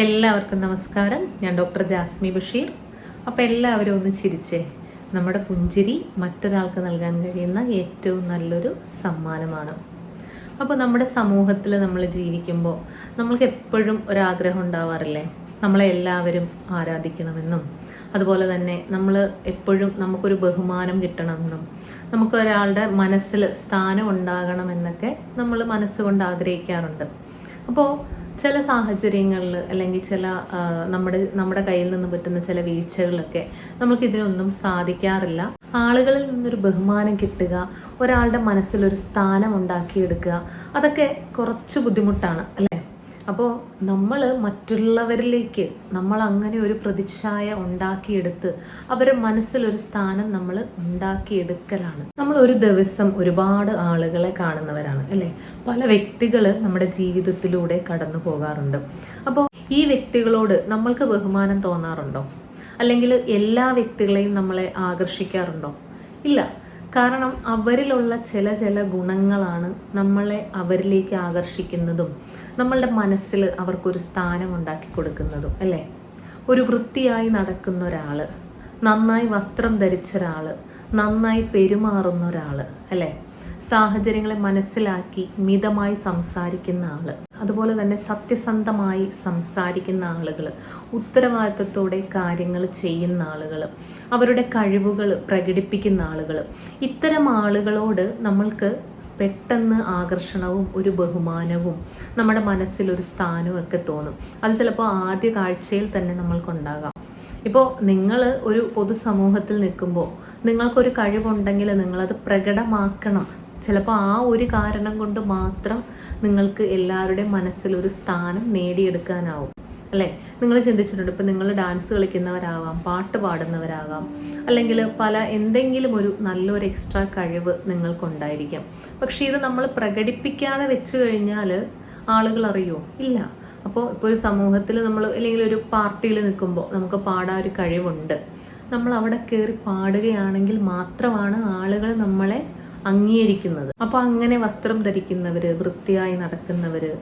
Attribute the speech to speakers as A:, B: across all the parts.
A: എല്ലാവർക്കും നമസ്കാരം. ഞാൻ ഡോക്ടർ ജാസ്മി ബഷീർ. അപ്പോൾ എല്ലാവരും ഒന്ന് ചിരിച്ചേ. നമ്മുടെ പുഞ്ചിരി മറ്റൊരാൾക്ക് നൽകാൻ കഴിയുന്ന ഏറ്റവും നല്ലൊരു സമ്മാനമാണ്. അപ്പോൾ നമ്മുടെ സമൂഹത്തിൽ നമ്മൾ ജീവിക്കുമ്പോൾ നമ്മൾക്ക് എപ്പോഴും ഒരാഗ്രഹം ഉണ്ടാവാറില്ലേ? നമ്മളെ എല്ലാവരും ആരാധിക്കണമെന്നും അതുപോലെ തന്നെ നമ്മൾ എപ്പോഴും നമുക്കൊരു ബഹുമാനം കിട്ടണമെന്നും നമുക്ക് ഒരാളുടെ മനസ്സിൽ സ്ഥാനം ഉണ്ടാകണമെന്നൊക്കെ നമ്മൾ മനസ്സുകൊണ്ട് ആഗ്രഹിക്കാറുണ്ട്. അപ്പോൾ ചില സാഹചര്യങ്ങളിൽ അല്ലെങ്കിൽ ചില നമ്മുടെ നമ്മുടെ കയ്യിൽ നിന്ന് പറ്റുന്ന ചില വീഴ്ചകളൊക്കെ നമുക്ക് ഇതിനൊന്നും സാധിക്കാറില്ല. ആളുകളിൽ നിന്നൊരു ബഹുമാനം കിട്ടുക ഒരാളുടെ മനസ്സിലൊരു സ്ഥാനം ഉണ്ടാക്കിയെടുക്കുക അതൊക്കെ കുറച്ച് ബുദ്ധിമുട്ടാണ്. അല്ലേ അപ്പോൾ നമ്മൾ മറ്റുള്ളവരിലേക്ക് നമ്മൾ അങ്ങനെ ഒരു പ്രതിച്ഛായ ഉണ്ടാക്കിയെടുത്ത് അവരുടെ മനസ്സിലൊരു സ്ഥാനം നമ്മൾ ഉണ്ടാക്കിയെടുക്കലാണ്. നമ്മൾ ഒരു ദിവസം ഒരുപാട് ആളുകളെ കാണുന്നവരാണ് അല്ലേ? പല വ്യക്തികൾ നമ്മുടെ ജീവിതത്തിലൂടെ കടന്നു പോകാറുണ്ട്. അപ്പോൾ ഈ വ്യക്തികളോട് നമ്മൾക്ക് ബഹുമാനം തോന്നാറുണ്ടോ? അല്ലെങ്കിൽ എല്ലാ വ്യക്തികളെയും നമ്മളെ ആകർഷിക്കാറുണ്ടോ? ഇല്ല. കാരണം അവരിലുള്ള ചില ചില ഗുണങ്ങളാണ് നമ്മളെ അവരിലേക്ക് ആകർഷിക്കുന്നതും നമ്മളുടെ മനസ്സിൽ അവർക്കൊരു സ്ഥാനം ഉണ്ടാക്കി കൊടുക്കുന്നതും അല്ലേ? ഒരു വൃത്തിയായി നടക്കുന്ന ഒരാൾ നന്നായി വസ്ത്രം ധരിച്ച ഒരാൾ നന്നായി പെരുമാറുന്ന ഒരാൾ അല്ലേ? സാഹചര്യങ്ങളെ മനസ്സിലാക്കി മിതമായി സംസാരിക്കുന്ന ആൾ അതുപോലെ തന്നെ സത്യസന്ധമായി സംസാരിക്കുന്ന ആളുകൾ ഉത്തരവാദിത്വത്തോടെ കാര്യങ്ങൾ ചെയ്യുന്ന ആളുകൾ അവരുടെ കഴിവുകൾ പ്രകടിപ്പിക്കുന്ന ആളുകൾ ഇത്തരം ആളുകളോട് നമ്മൾക്ക് പെട്ടെന്ന് ആകർഷണവും ഒരു ബഹുമാനവും നമ്മുടെ മനസ്സിൽ ഒരു സ്ഥാനവും ഒക്കെ തോന്നും. അത് ചിലപ്പോൾ ആദ്യ കാഴ്ചയിൽ തന്നെ നമ്മൾക്കുണ്ടാകാം. ഇപ്പോൾ നിങ്ങൾ ഒരു പൊതുസമൂഹത്തിൽ നിൽക്കുമ്പോൾ നിങ്ങൾക്കൊരു കഴിവുണ്ടെങ്കിൽ നിങ്ങളത് പ്രകടമാക്കണം. ചിലപ്പോൾ ആ ഒരു കാരണം കൊണ്ട് മാത്രം നിങ്ങൾക്ക് എല്ലാവരുടെയും മനസ്സിൽ ഒരു സ്ഥാനം നേടിയെടുക്കാനാവും. അല്ലേ? നിങ്ങൾ ചിന്തിച്ചിട്ടുണ്ട് ഇപ്പം നിങ്ങൾ ഡാൻസ് കളിക്കുന്നവരാവാം പാട്ട് പാടുന്നവരാകാം അല്ലെങ്കിൽ പല എന്തെങ്കിലും ഒരു നല്ലൊരു എക്സ്ട്രാ കഴിവ് നിങ്ങൾക്കുണ്ടായിരിക്കാം. പക്ഷേ ഇത് നമ്മൾ പ്രകടിപ്പിക്കാതെ വെച്ച് കഴിഞ്ഞാൽ ആളുകൾ അറിയോ? ഇല്ല. അപ്പോൾ ഇപ്പോൾ ഒരു സമൂഹത്തിൽ നമ്മൾ അല്ലെങ്കിൽ ഒരു പാർട്ടിയിൽ നിൽക്കുമ്പോൾ നമുക്ക് പാടാൻ ഒരു കഴിവുണ്ട്. നമ്മൾ അവിടെ കയറി പാടുകയാണെങ്കിൽ മാത്രമാണ് ആളുകൾ നമ്മളെ അംഗീകരിക്കുന്നത്. അപ്പോൾ അങ്ങനെ വസ്ത്രം ധരിക്കുന്നവര് വൃത്തിയായി നടക്കുന്നവര്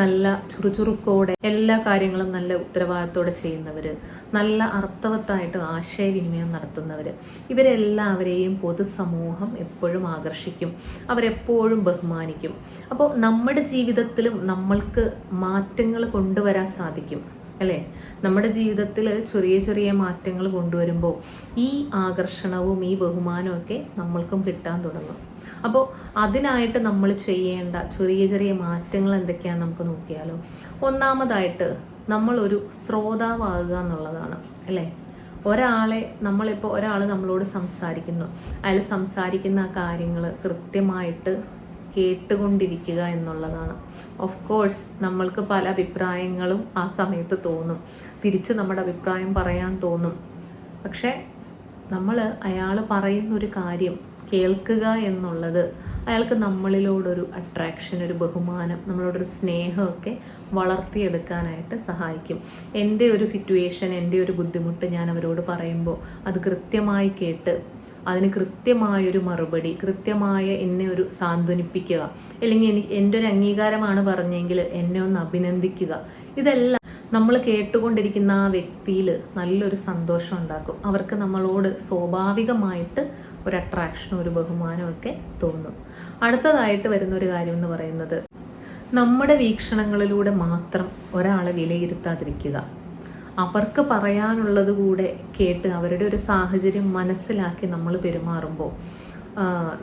A: നല്ല ചുറുചുറുക്കോടെ എല്ലാ കാര്യങ്ങളും നല്ല ഉത്തരവാദിത്തോടെ ചെയ്യുന്നവർ നല്ല അർത്ഥവത്തായിട്ട് ആശയവിനിമയം നടത്തുന്നവർ ഇവരെല്ലാവരെയും പൊതുസമൂഹം എപ്പോഴും ആകർഷിക്കും. അവരെപ്പോഴും ബഹുമാനിക്കും. അപ്പോൾ നമ്മുടെ ജീവിതത്തിലും നമ്മൾക്ക് മാറ്റങ്ങൾ കൊണ്ടുവരാൻ സാധിക്കും. അല്ലേ? നമ്മുടെ ജീവിതത്തിൽ ചെറിയ ചെറിയ മാറ്റങ്ങൾ കൊണ്ടുവരുമ്പോൾ ഈ ആകർഷണവും ഈ ബഹുമാനവും ഒക്കെ നമ്മൾക്കും കിട്ടാൻ തുടങ്ങും. അപ്പോൾ അതിനായിട്ട് നമ്മൾ ചെയ്യേണ്ട ചെറിയ ചെറിയ മാറ്റങ്ങൾ എന്തൊക്കെയാണ് നമുക്ക് നോക്കിയാലോ. ഒന്നാമതായിട്ട് നമ്മളൊരു ശ്രോതാവാകുക എന്നുള്ളതാണ് അല്ലേ? ഒരാളെ നമ്മളിപ്പോൾ ഒരാൾ നമ്മളോട് സംസാരിക്കുന്നു. അയാൾ സംസാരിക്കുന്ന കാര്യങ്ങൾ കൃത്യമായിട്ട് കേട്ടുകൊണ്ടിരിക്കുക എന്നുള്ളതാണ്. ഓഫ് കോഴ്സ് നമ്മൾക്ക് പല അഭിപ്രായങ്ങളും ആ സമയത്ത് തോന്നും. തിരിച്ച് നമ്മുടെ അഭിപ്രായം പറയാൻ തോന്നും. പക്ഷേ നമ്മൾ അയാൾ പറയുന്നൊരു കാര്യം കേൾക്കുക എന്നുള്ളത് അയാൾക്ക് നമ്മളിലോടൊരു അട്രാക്ഷൻ ഒരു ബഹുമാനം നമ്മളോടൊരു സ്നേഹമൊക്കെ വളർത്തിയെടുക്കാനായിട്ട് സഹായിക്കും. എന്റെ ഒരു സിറ്റുവേഷൻ എന്റെ ഒരു ബുദ്ധിമുട്ട് ഞാൻ അവരോട് പറയുമ്പോൾ അത് കൃത്യമായി കേട്ട് അതിന് കൃത്യമായൊരു മറുപടി കൃത്യമായ എന്നെ ഒരു സാന്ത്വനിപ്പിക്കുക അല്ലെങ്കിൽ എനിക്ക് എന്റെ ഒരു അംഗീകാരമാണ് പറഞ്ഞെങ്കിൽ എന്നെ ഒന്ന് അഭിനന്ദിക്കുക. ഇതെല്ലാം നമ്മൾ കേട്ടുകൊണ്ടിരിക്കുന്ന ആ വ്യക്തിയിൽ നല്ലൊരു സന്തോഷം ഉണ്ടാക്കും. അവർക്ക് നമ്മളോട് സ്വാഭാവികമായിട്ട് ഒരു അട്രാക്ഷനും ഒരു ബഹുമാനവും ഒക്കെ തോന്നും. അടുത്തതായിട്ട് വരുന്ന ഒരു കാര്യം എന്ന് പറയുന്നത് നമ്മുടെ വീക്ഷണങ്ങളിലൂടെ മാത്രം ഒരാളെ വിലയിരുത്താതിരിക്കുക. അവർക്ക് പറയാനുള്ളത് കൂടെ കേട്ട് അവരുടെ ഒരു സാഹചര്യം മനസ്സിലാക്കി നമ്മൾ പെരുമാറുമ്പോൾ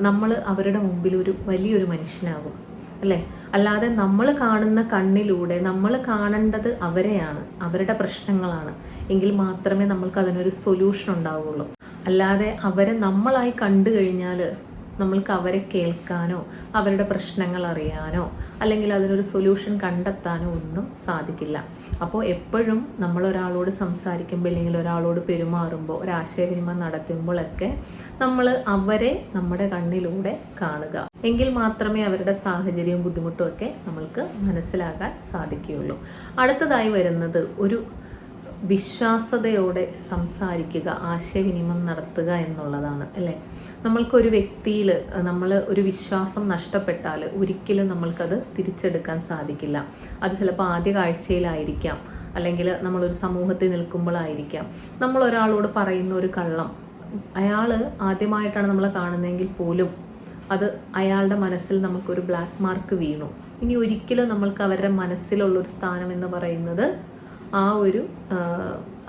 A: നമ്മൾ അവരുടെ മുമ്പിൽ ഒരു വലിയൊരു മനുഷ്യനാകും അല്ലേ? അല്ലാതെ നമ്മൾ കാണുന്ന കണ്ണിലൂടെ നമ്മൾ കാണേണ്ടത് അവരെയാണ് അവരുടെ പ്രശ്നങ്ങളാണ്. എങ്കിൽ മാത്രമേ നമ്മൾക്ക് അതിനൊരു സൊല്യൂഷൻ ഉണ്ടാവുകയുള്ളൂ. അല്ലാതെ അവരെ നമ്മളായി കണ്ടു കഴിഞ്ഞാൽ നമ്മൾക്ക് അവരെ കേൾക്കാനോ അവരുടെ പ്രശ്നങ്ങൾ അറിയാനോ അല്ലെങ്കിൽ അതിനൊരു സൊല്യൂഷൻ കണ്ടെത്താനോ ഒന്നും സാധിക്കില്ല. അപ്പോൾ എപ്പോഴും നമ്മൾ ഒരാളോട് സംസാരിക്കുമ്പോൾ അല്ലെങ്കിൽ ഒരാളോട് പെരുമാറുമ്പോൾ ഒരു ആശയവിനിമയം നടത്തുമ്പോഴൊക്കെ നമ്മൾ അവരെ നമ്മുടെ കണ്ണിലൂടെ കാണുക. എങ്കിൽ മാത്രമേ അവരുടെ സാഹചര്യവും ബുദ്ധിമുട്ടും ഒക്കെ നമ്മൾക്ക് മനസ്സിലാകാൻ സാധിക്കുകയുള്ളൂ. അടുത്തതായി വരുന്നത് ഒരു വിശ്വാസതയോടെ സംസാരിക്കുക ആശയവിനിമയം നടത്തുക എന്നുള്ളതാണ് അല്ലേ? നമ്മൾക്കൊരു വ്യക്തിയിൽ നമ്മൾ ഒരു വിശ്വാസം നഷ്ടപ്പെട്ടാൽ ഒരിക്കലും നമ്മൾക്കത് തിരിച്ചെടുക്കാൻ സാധിക്കില്ല. അത് ചിലപ്പോൾ ആദ്യ കാഴ്ചയിലായിരിക്കാം അല്ലെങ്കിൽ നമ്മളൊരു സമൂഹത്തിൽ നിൽക്കുമ്പോഴായിരിക്കാം നമ്മൾ ഒരാളോട് പറയുന്ന ഒരു കള്ളം അയാൾ ആദ്യമായിട്ടാണ് നമ്മളെ കാണുന്നതെങ്കിൽ പോലും അത് അയാളുടെ മനസ്സിൽ നമുക്കൊരു ബ്ലാക്ക് മാർക്ക് വീണു. ഇനി ഒരിക്കലും നമ്മൾക്ക് അവരുടെ മനസ്സിലുള്ളൊരു സ്ഥാനം എന്ന് പറയുന്നത് ആ ഒരു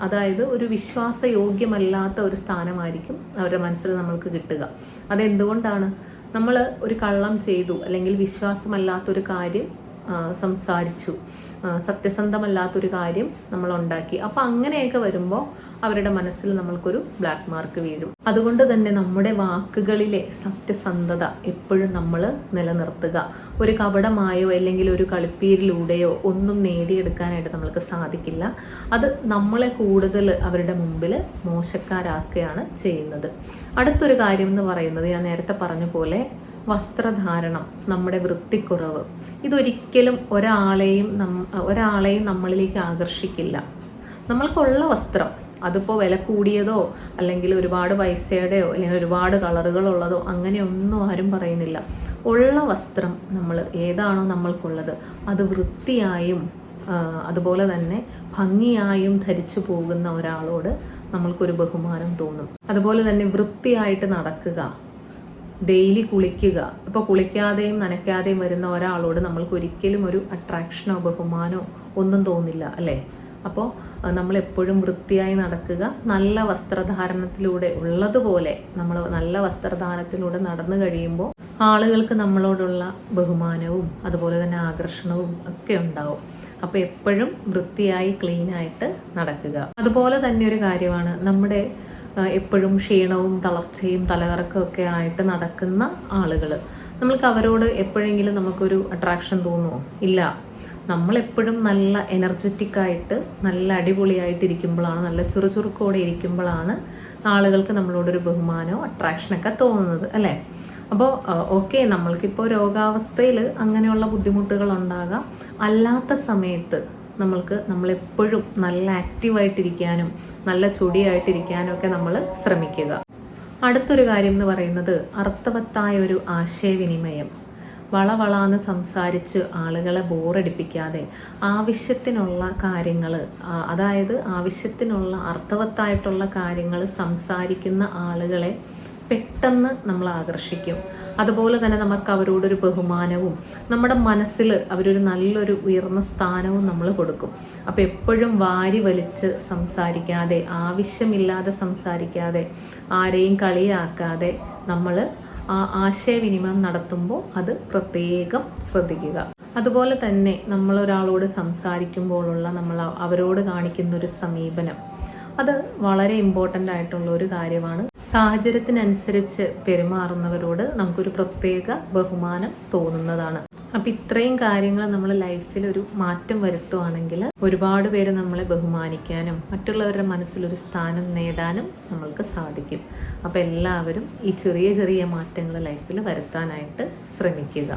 A: അതായത് ഒരു വിശ്വാസയോഗ്യമല്ലാത്ത ഒരു സ്ഥാനമായിരിക്കും അവരുടെ മനസ്സിൽ നമ്മൾക്ക് കിട്ടുക. അതെന്തുകൊണ്ടാണ്? നമ്മൾ ഒരു കള്ളം ചെയ്തു അല്ലെങ്കിൽ വിശ്വാസമല്ലാത്തൊരു കാര്യം സംസാരിച്ചു. സത്യസന്ധമല്ലാത്തൊരു കാര്യം നമ്മൾ ഉണ്ടാക്കി അപ്പം അങ്ങനെയൊക്കെ വരുമ്പോൾ അവരുടെ മനസ്സിൽ നമ്മൾക്കൊരു ബ്ലാക്ക് മാർക്ക് വീഴും. അതുകൊണ്ട് തന്നെ നമ്മുടെ വാക്കുകളിലെ സത്യസന്ധത എപ്പോഴും നമ്മൾ നിലനിർത്തുക. ഒരു കപടമായോ അല്ലെങ്കിൽ ഒരു കളിപ്പീരിലൂടെയോ ഒന്നും നേടിയെടുക്കാനായിട്ട് നമ്മൾക്ക് സാധിക്കില്ല. അത് നമ്മളെ കൂടുതൽ അവരുടെ മുമ്പിൽ മോശക്കാരാക്കുകയാണ് ചെയ്യുന്നത്. അടുത്തൊരു കാര്യം എന്ന് പറയുന്നത് ഞാൻ നേരത്തെ പറഞ്ഞ പോലെ വസ്ത്രധാരണം നമ്മുടെ വൃത്തിക്കുറവ് ഇതൊരിക്കലും ഒരാളെയും നം ഒരാളെയും നമ്മളിലേക്ക് ആകർഷിക്കില്ല. നമ്മൾക്കുള്ള വസ്ത്രം അതിപ്പോൾ വില കൂടിയതോ അല്ലെങ്കിൽ ഒരുപാട് പൈസയുടെയോ അല്ലെങ്കിൽ ഒരുപാട് കളറുകളുള്ളതോ അങ്ങനെയൊന്നും ആരും പറയുന്നില്ല. ഉള്ള വസ്ത്രം നമ്മൾ ഏതാണോ നമ്മൾക്കുള്ളത് അത് വൃത്തിയായും അതുപോലെ തന്നെ ഭംഗിയായും ധരിച്ചു പോകുന്ന ഒരാളോട് നമ്മൾക്കൊരു ബഹുമാനം തോന്നും. അതുപോലെ തന്നെ വൃത്തിയായിട്ട് നടക്കുക ഡെയിലി കുളിക്കുക. ഇപ്പോൾ കുളിക്കാതെയും നനയ്ക്കാതെയും വരുന്ന ഒരാളോട് നമ്മൾക്ക് ഒരിക്കലും ഒരു അട്രാക്ഷനോ ബഹുമാനോ ഒന്നും തോന്നില്ല അല്ലേ? അപ്പോൾ നമ്മൾ എപ്പോഴും വൃത്തിയായി നടക്കുക നല്ല വസ്ത്രധാരണത്തിലൂടെ ഉള്ളതുപോലെ നമ്മൾ നല്ല വസ്ത്രധാരണത്തിലൂടെ നടന്നു കഴിയുമ്പോൾ ആളുകൾക്ക് നമ്മളോടുള്ള ബഹുമാനവും അതുപോലെ തന്നെ ആകർഷണവും ഒക്കെ ഉണ്ടാവും. അപ്പോൾ എപ്പോഴും വൃത്തിയായി ക്ലീനായിട്ട് നടക്കുക. അതുപോലെ തന്നെ ഒരു കാര്യമാണ് നമ്മുടെ എപ്പോഴും ക്ഷീണവും തളർച്ചയും തലകറക്കമൊക്കെ ആയിട്ട് നടക്കുന്ന ആളുകൾ. നമ്മൾക്ക് അവരോട് എപ്പോഴെങ്കിലും നമുക്കൊരു അട്രാക്ഷൻ തോന്നുമോ ഇല്ല. നമ്മളെപ്പോഴും നല്ല എനർജറ്റിക് ആയിട്ട് നല്ല അടിപൊളിയായിട്ട് ഇരിക്കുമ്പോഴാണ് നല്ല ചുറുചുറുക്കോടെ ഇരിക്കുമ്പോഴാണ് ആളുകൾക്ക് നമ്മളോടൊരു ബഹുമാനമോ അട്രാക്ഷനൊക്കെ തോന്നുന്നത് അല്ലേ? അപ്പോൾ ഓക്കെ നമ്മൾക്കിപ്പോൾ രോഗാവസ്ഥയിൽ അങ്ങനെയുള്ള ബുദ്ധിമുട്ടുകൾ ഉണ്ടാകാം. അല്ലാത്ത സമയത്ത് നമ്മൾക്ക് നമ്മളെപ്പോഴും നല്ല ആക്റ്റീവായിട്ടിരിക്കാനും നല്ല ചൊടിയായിട്ടിരിക്കാനും ഒക്കെ നമ്മൾ ശ്രമിക്കുക. അടുത്തൊരു കാര്യം എന്ന് പറയുന്നത് അർത്ഥവത്തായ ഒരു ആശയവിനിമയം. വളവളാന്ന് സംസാരിച്ച് ആളുകളെ ബോറടിപ്പിക്കാതെ ആവശ്യത്തിനുള്ള കാര്യങ്ങൾ അതായത് ആവശ്യത്തിനുള്ള അർത്ഥവത്തായിട്ടുള്ള കാര്യങ്ങൾ സംസാരിക്കുന്ന ആളുകളെ പെട്ടെന്ന് നമ്മൾ ആകർഷിക്കും. അതുപോലെ തന്നെ നമുക്ക് അവരോടൊരു ബഹുമാനവും നമ്മുടെ മനസ്സിൽ അവരൊരു നല്ലൊരു ഉയർന്ന സ്ഥാനവും നമ്മൾ കൊടുക്കും. അപ്പോൾ എപ്പോഴും വാരി വലിച്ച് സംസാരിക്കാതെ ആവശ്യമില്ലാതെ സംസാരിക്കാതെ ആരെയും കളിയാക്കാതെ നമ്മൾ ആ ആശയവിനിമയം നടത്തുമ്പോൾ അത് പ്രത്യേകം ശ്രദ്ധിക്കുക. അതുപോലെ തന്നെ നമ്മളൊരാളോട് സംസാരിക്കുമ്പോഴുള്ള നമ്മൾ അവരോട് കാണിക്കുന്നൊരു സമീപനം. അത് വളരെ ഇമ്പോർട്ടന്റ് ആയിട്ടുള്ള ഒരു കാര്യമാണ്. സാഹചര്യത്തിനനുസരിച്ച് പെരുമാറുന്നവരോട് നമുക്കൊരു പ്രത്യേക ബഹുമാനം തോന്നുന്നതാണ്. അപ്പം ഇത്രയും കാര്യങ്ങൾ നമ്മൾ ലൈഫിൽ ഒരു മാറ്റം വരുത്തുവാണെങ്കിൽ ഒരുപാട് പേര് നമ്മളെ ബഹുമാനിക്കാനും മറ്റുള്ളവരുടെ മനസ്സിലൊരു സ്ഥാനം നേടാനും നമ്മൾക്ക് സാധിക്കും. അപ്പം എല്ലാവരും ഈ ചെറിയ ചെറിയ മാറ്റങ്ങൾ ലൈഫിൽ വരുത്താനായിട്ട് ശ്രമിക്കുക.